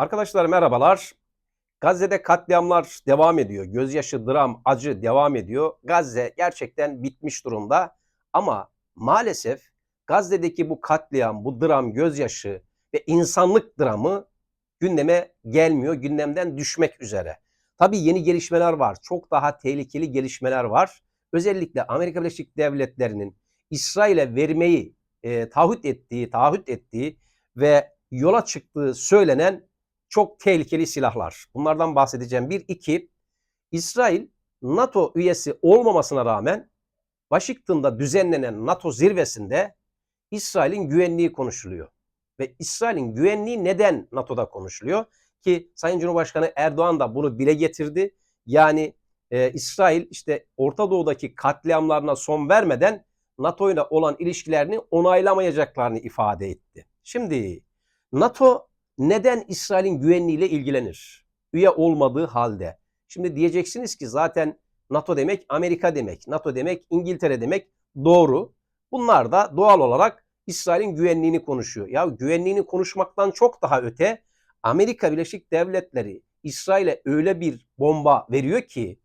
Arkadaşlar merhabalar. Gazze'de katliamlar devam ediyor. Gözyaşı, dram, acı devam ediyor. Gazze gerçekten bitmiş durumda. Ama maalesef Gazze'deki bu katliam, bu dram, gözyaşı ve insanlık dramı gündeme gelmiyor. Gündemden düşmek üzere. Tabii yeni gelişmeler var. Çok daha tehlikeli gelişmeler var. Özellikle Amerika Birleşik Devletleri'nin İsrail'e vermeyi e, taahhüt ettiği, taahhüt ettiği ve yola çıktığı söylenen çok tehlikeli silahlar. Bunlardan bahsedeceğim. Bir, iki, İsrail NATO üyesi olmamasına rağmen Washington'da düzenlenen NATO zirvesinde İsrail'in güvenliği konuşuluyor. Ve İsrail'in güvenliği neden NATO'da konuşuluyor? Ki Sayın Cumhurbaşkanı Erdoğan da bunu dile getirdi. Yani e, İsrail işte Orta Doğu'daki katliamlarına son vermeden NATO ile olan ilişkilerini onaylamayacaklarını ifade etti. Şimdi NATO neden İsrail'in güvenliğiyle ilgilenir? Üye olmadığı halde. Şimdi diyeceksiniz ki zaten NATO demek Amerika demek, NATO demek İngiltere demek doğru. Bunlar da doğal olarak İsrail'in güvenliğini konuşuyor. Ya güvenliğini konuşmaktan çok daha öte Amerika Birleşik Devletleri İsrail'e öyle bir bomba veriyor ki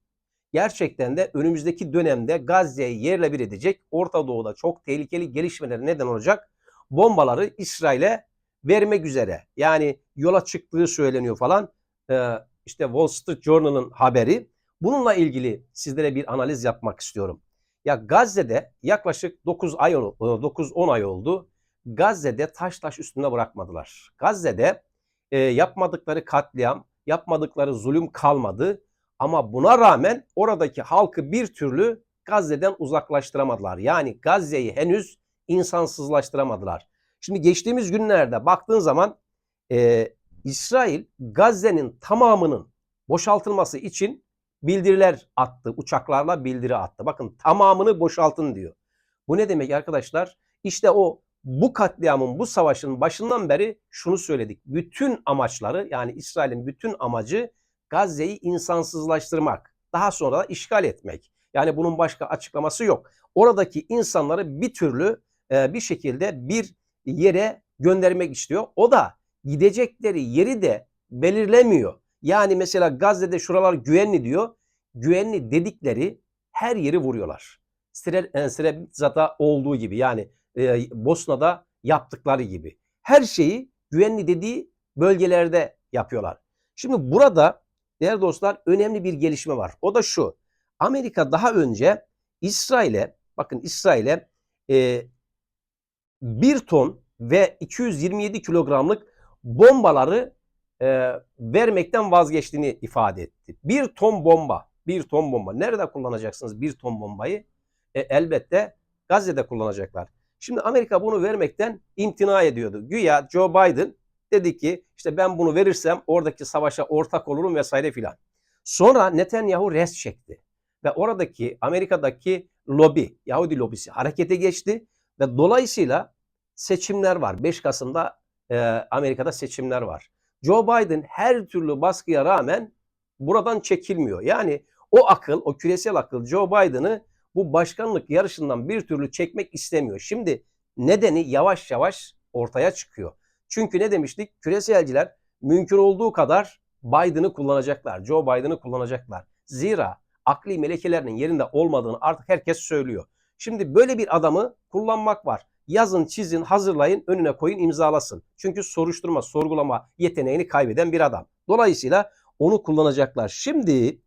gerçekten de önümüzdeki dönemde Gazze'yi yerle bir edecek Orta Doğu'da çok tehlikeli gelişmeler neden olacak bombaları İsrail'e vermek üzere. Yani yola çıktığı söyleniyor falan. Ee, işte Wall Street Journal'ın haberi. Bununla ilgili sizlere bir analiz yapmak istiyorum. Ya Gazze'de yaklaşık 9 ay 9-10 ay oldu. Gazze'de taş taş üstünde bırakmadılar. Gazze'de e, yapmadıkları katliam, yapmadıkları zulüm kalmadı. Ama buna rağmen oradaki halkı bir türlü Gazze'den uzaklaştıramadılar. Yani Gazze'yi henüz insansızlaştıramadılar. Şimdi geçtiğimiz günlerde baktığın zaman e, İsrail Gazze'nin tamamının boşaltılması için bildiriler attı. Uçaklarla bildiri attı. Bakın tamamını boşaltın diyor. Bu ne demek arkadaşlar? İşte o bu katliamın, bu savaşın başından beri şunu söyledik. Bütün amaçları yani İsrail'in bütün amacı Gazze'yi insansızlaştırmak. Daha sonra da işgal etmek. Yani bunun başka açıklaması yok. Oradaki insanları bir türlü e, bir şekilde bir yere göndermek istiyor. O da gidecekleri yeri de belirlemiyor. Yani mesela Gazze'de şuralar güvenli diyor. Güvenli dedikleri her yeri vuruyorlar. e, Srebrenica'da olduğu gibi yani e, Bosna'da yaptıkları gibi. Her şeyi güvenli dediği bölgelerde yapıyorlar. Şimdi burada değerli dostlar önemli bir gelişme var. O da şu. Amerika daha önce İsrail'e bakın İsrail'e e, 1 ton ve 227 kilogramlık bombaları e, vermekten vazgeçtiğini ifade etti. Bir ton bomba, bir ton bomba. Nerede kullanacaksınız bir ton bombayı? E, elbette Gazze'de kullanacaklar. Şimdi Amerika bunu vermekten imtina ediyordu. Güya Joe Biden dedi ki işte ben bunu verirsem oradaki savaşa ortak olurum vesaire filan. Sonra Netanyahu res çekti ve oradaki Amerika'daki lobi, Yahudi lobisi harekete geçti ve dolayısıyla seçimler var. 5 Kasım'da e, Amerika'da seçimler var. Joe Biden her türlü baskıya rağmen buradan çekilmiyor. Yani o akıl, o küresel akıl Joe Biden'ı bu başkanlık yarışından bir türlü çekmek istemiyor. Şimdi nedeni yavaş yavaş ortaya çıkıyor. Çünkü ne demiştik? Küreselciler mümkün olduğu kadar Biden'ı kullanacaklar. Joe Biden'ı kullanacaklar. Zira akli melekelerinin yerinde olmadığını artık herkes söylüyor. Şimdi böyle bir adamı kullanmak var yazın, çizin, hazırlayın, önüne koyun, imzalasın. Çünkü soruşturma, sorgulama yeteneğini kaybeden bir adam. Dolayısıyla onu kullanacaklar. Şimdi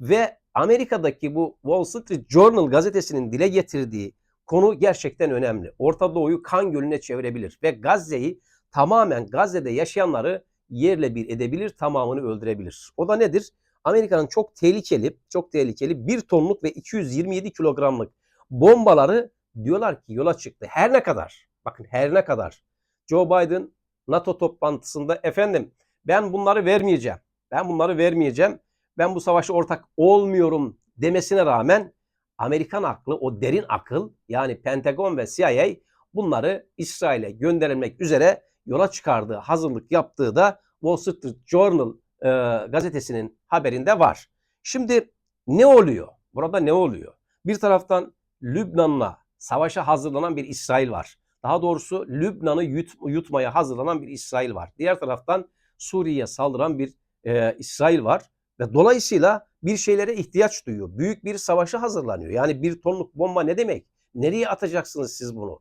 ve Amerika'daki bu Wall Street Journal gazetesinin dile getirdiği konu gerçekten önemli. Orta Doğu'yu kan gölüne çevirebilir ve Gazze'yi tamamen Gazze'de yaşayanları yerle bir edebilir, tamamını öldürebilir. O da nedir? Amerika'nın çok tehlikeli, çok tehlikeli 1 tonluk ve 227 kilogramlık bombaları diyorlar ki yola çıktı. Her ne kadar, bakın her ne kadar Joe Biden NATO toplantısında efendim ben bunları vermeyeceğim. Ben bunları vermeyeceğim. Ben bu savaşa ortak olmuyorum demesine rağmen Amerikan aklı, o derin akıl yani Pentagon ve CIA bunları İsrail'e gönderilmek üzere yola çıkardığı, hazırlık yaptığı da Wall Street Journal e, gazetesinin haberinde var. Şimdi ne oluyor? Burada ne oluyor? Bir taraftan Lübnan'la savaşa hazırlanan bir İsrail var. Daha doğrusu Lübnan'ı yut, yutmaya hazırlanan bir İsrail var. Diğer taraftan Suriye'ye saldıran bir e, İsrail var ve dolayısıyla bir şeylere ihtiyaç duyuyor. Büyük bir savaşa hazırlanıyor. Yani bir tonluk bomba ne demek? Nereye atacaksınız siz bunu?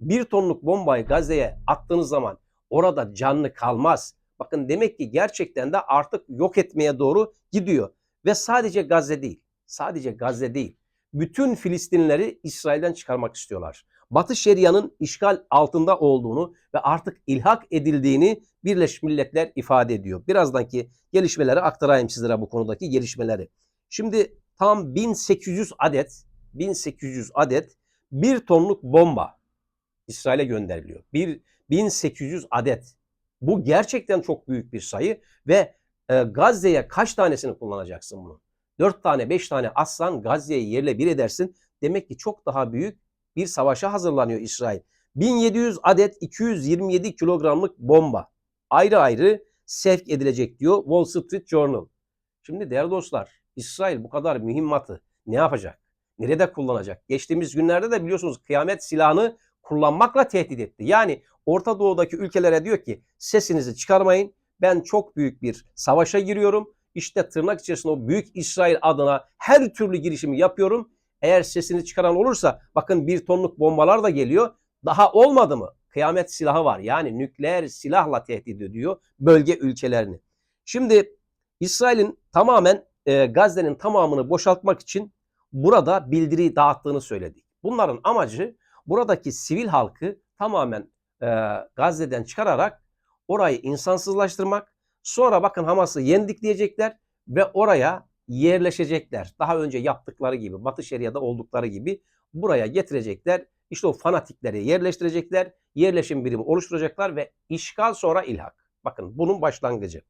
Bir tonluk bombayı Gazze'ye attığınız zaman orada canlı kalmaz. Bakın demek ki gerçekten de artık yok etmeye doğru gidiyor. Ve sadece Gazze değil. Sadece Gazze değil. Bütün Filistinlileri İsrail'den çıkarmak istiyorlar. Batı Şeria'nın işgal altında olduğunu ve artık ilhak edildiğini Birleşmiş Milletler ifade ediyor. Birazdanki gelişmeleri aktarayım sizlere bu konudaki gelişmeleri. Şimdi tam 1800 adet 1800 adet bir tonluk bomba İsrail'e gönderiliyor. Bir 1800 adet. Bu gerçekten çok büyük bir sayı ve e, Gazze'ye kaç tanesini kullanacaksın bunu? 4 tane 5 tane atsan Gazze'yi yerle bir edersin. Demek ki çok daha büyük bir savaşa hazırlanıyor İsrail. 1700 adet 227 kilogramlık bomba ayrı ayrı sevk edilecek diyor Wall Street Journal. Şimdi değerli dostlar İsrail bu kadar mühimmatı ne yapacak? Nerede kullanacak? Geçtiğimiz günlerde de biliyorsunuz kıyamet silahını kullanmakla tehdit etti. Yani Orta Doğu'daki ülkelere diyor ki sesinizi çıkarmayın. Ben çok büyük bir savaşa giriyorum. İşte tırnak içerisinde o büyük İsrail adına her türlü girişimi yapıyorum. Eğer sesini çıkaran olursa bakın bir tonluk bombalar da geliyor. Daha olmadı mı? Kıyamet silahı var. Yani nükleer silahla tehdit ediyor bölge ülkelerini. Şimdi İsrail'in tamamen e, Gazze'nin tamamını boşaltmak için burada bildiri dağıttığını söyledik. Bunların amacı buradaki sivil halkı tamamen e, Gazze'den çıkararak orayı insansızlaştırmak. Sonra bakın Hamas'ı yendik diyecekler ve oraya yerleşecekler. Daha önce yaptıkları gibi, Batı Şeria'da oldukları gibi buraya getirecekler. İşte o fanatikleri yerleştirecekler. Yerleşim birimi oluşturacaklar ve işgal sonra ilhak. Bakın bunun başlangıcı.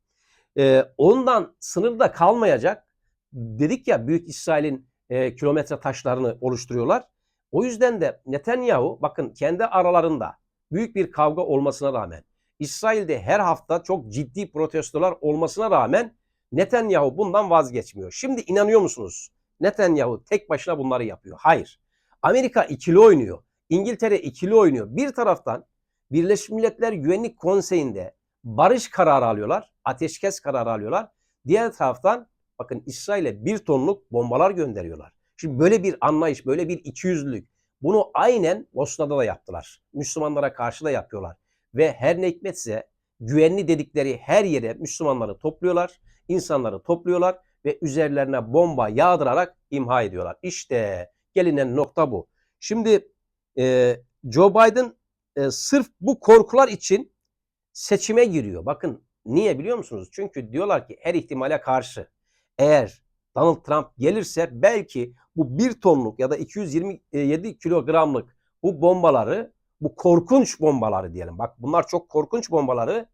Ee, ondan sınırda kalmayacak. Dedik ya Büyük İsrail'in e, kilometre taşlarını oluşturuyorlar. O yüzden de Netanyahu bakın kendi aralarında büyük bir kavga olmasına rağmen İsrail'de her hafta çok ciddi protestolar olmasına rağmen Netanyahu bundan vazgeçmiyor. Şimdi inanıyor musunuz? Netanyahu tek başına bunları yapıyor. Hayır. Amerika ikili oynuyor. İngiltere ikili oynuyor. Bir taraftan Birleşmiş Milletler Güvenlik Konseyi'nde barış kararı alıyorlar. Ateşkes kararı alıyorlar. Diğer taraftan bakın İsrail'e bir tonluk bombalar gönderiyorlar. Şimdi böyle bir anlayış, böyle bir ikiyüzlülük. Bunu aynen Bosna'da da yaptılar. Müslümanlara karşı da yapıyorlar. Ve her ne hikmetse güvenli dedikleri her yere Müslümanları topluyorlar, insanları topluyorlar ve üzerlerine bomba yağdırarak imha ediyorlar. İşte gelinen nokta bu. Şimdi e, Joe Biden e, sırf bu korkular için seçime giriyor. Bakın niye biliyor musunuz? Çünkü diyorlar ki her ihtimale karşı eğer Donald Trump gelirse belki bu bir tonluk ya da 227 kilogramlık bu bombaları, bu korkunç bombaları diyelim. Bak bunlar çok korkunç bombaları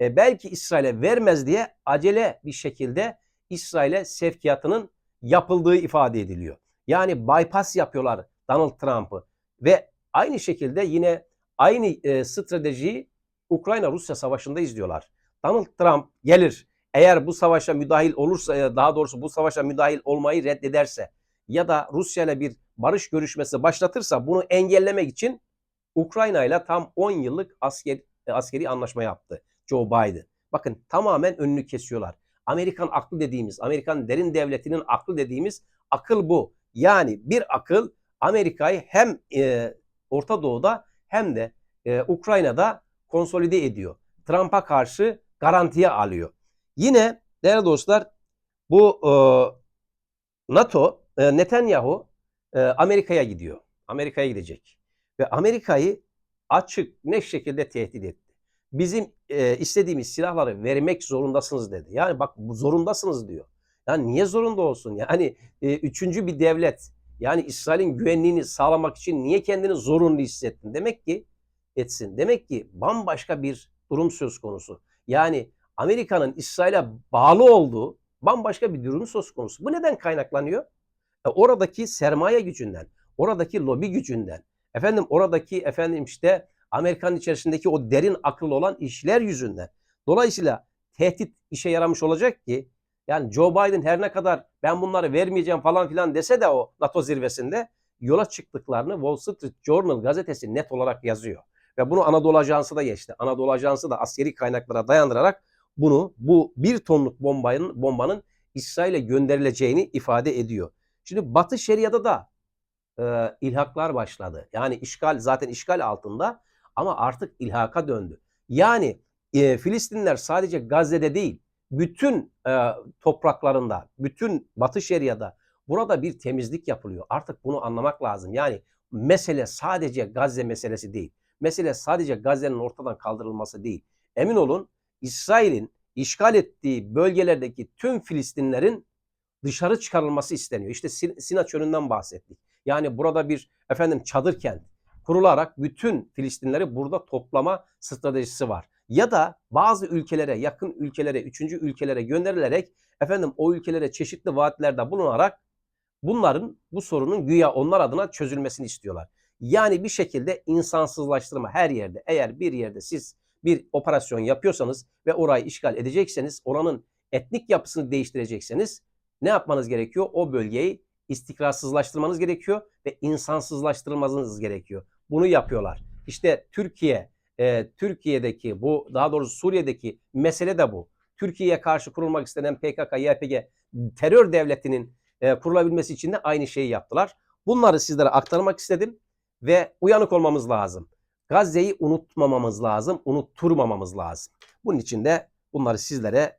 e, belki İsrail'e vermez diye acele bir şekilde İsrail'e sevkiyatının yapıldığı ifade ediliyor. Yani bypass yapıyorlar Donald Trump'ı ve aynı şekilde yine aynı e, stratejiyi Ukrayna-Rusya savaşında izliyorlar. Donald Trump gelir eğer bu savaşa müdahil olursa ya daha doğrusu bu savaşa müdahil olmayı reddederse ya da Rusya ile bir barış görüşmesi başlatırsa bunu engellemek için Ukrayna ile tam 10 yıllık asker, askeri anlaşma yaptı Joe Biden. Bakın tamamen önünü kesiyorlar. Amerikan aklı dediğimiz, Amerikan derin devletinin aklı dediğimiz akıl bu. Yani bir akıl Amerika'yı hem e, Orta Doğu'da hem de e, Ukrayna'da konsolide ediyor. Trump'a karşı garantiye alıyor. Yine değerli dostlar bu e, NATO e, Netanyahu e, Amerika'ya gidiyor. Amerika'ya gidecek. Ve Amerika'yı açık ne şekilde tehdit etti. Bizim e, istediğimiz silahları vermek zorundasınız dedi. Yani bak zorundasınız diyor. Yani niye zorunda olsun? Yani e, üçüncü bir devlet. Yani İsrail'in güvenliğini sağlamak için niye kendini zorunlu hissettin? Demek ki etsin. Demek ki bambaşka bir durum söz konusu. Yani Amerika'nın İsrail'e bağlı olduğu bambaşka bir durum söz konusu. Bu neden kaynaklanıyor? E, oradaki sermaye gücünden, oradaki lobi gücünden, efendim oradaki efendim işte Amerikan içerisindeki o derin akıl olan işler yüzünden. Dolayısıyla tehdit işe yaramış olacak ki yani Joe Biden her ne kadar ben bunları vermeyeceğim falan filan dese de o NATO zirvesinde yola çıktıklarını Wall Street Journal gazetesi net olarak yazıyor. Ve bunu Anadolu Ajansı da geçti. Anadolu Ajansı da askeri kaynaklara dayandırarak bunu bu bir tonluk bombanın bombanın İsrail'e gönderileceğini ifade ediyor. Şimdi Batı Şeria'da da e, ilhaklar başladı. Yani işgal zaten işgal altında ama artık ilhaka döndü. Yani e, Filistinler sadece Gazze'de değil, bütün e, topraklarında, bütün Batı Şeria'da burada bir temizlik yapılıyor. Artık bunu anlamak lazım. Yani mesele sadece Gazze meselesi değil. Mesele sadece Gazze'nin ortadan kaldırılması değil. Emin olun İsrail'in işgal ettiği bölgelerdeki tüm Filistinlerin dışarı çıkarılması isteniyor. İşte Sin- Sina çölünden bahsettik. Yani burada bir efendim çadır kent kurularak bütün Filistinleri burada toplama stratejisi var. Ya da bazı ülkelere, yakın ülkelere, üçüncü ülkelere gönderilerek efendim o ülkelere çeşitli vaatlerde bulunarak bunların bu sorunun güya onlar adına çözülmesini istiyorlar. Yani bir şekilde insansızlaştırma her yerde. Eğer bir yerde siz bir operasyon yapıyorsanız ve orayı işgal edecekseniz, oranın etnik yapısını değiştirecekseniz ne yapmanız gerekiyor? O bölgeyi istikrarsızlaştırmanız gerekiyor ve insansızlaştırmanız gerekiyor. Bunu yapıyorlar. İşte Türkiye, e, Türkiye'deki bu daha doğrusu Suriye'deki mesele de bu. Türkiye'ye karşı kurulmak istenen PKK, YPG terör devletinin e, kurulabilmesi için de aynı şeyi yaptılar. Bunları sizlere aktarmak istedim ve uyanık olmamız lazım. Gazze'yi unutmamamız lazım, unutturmamamız lazım. Bunun için de bunları sizlere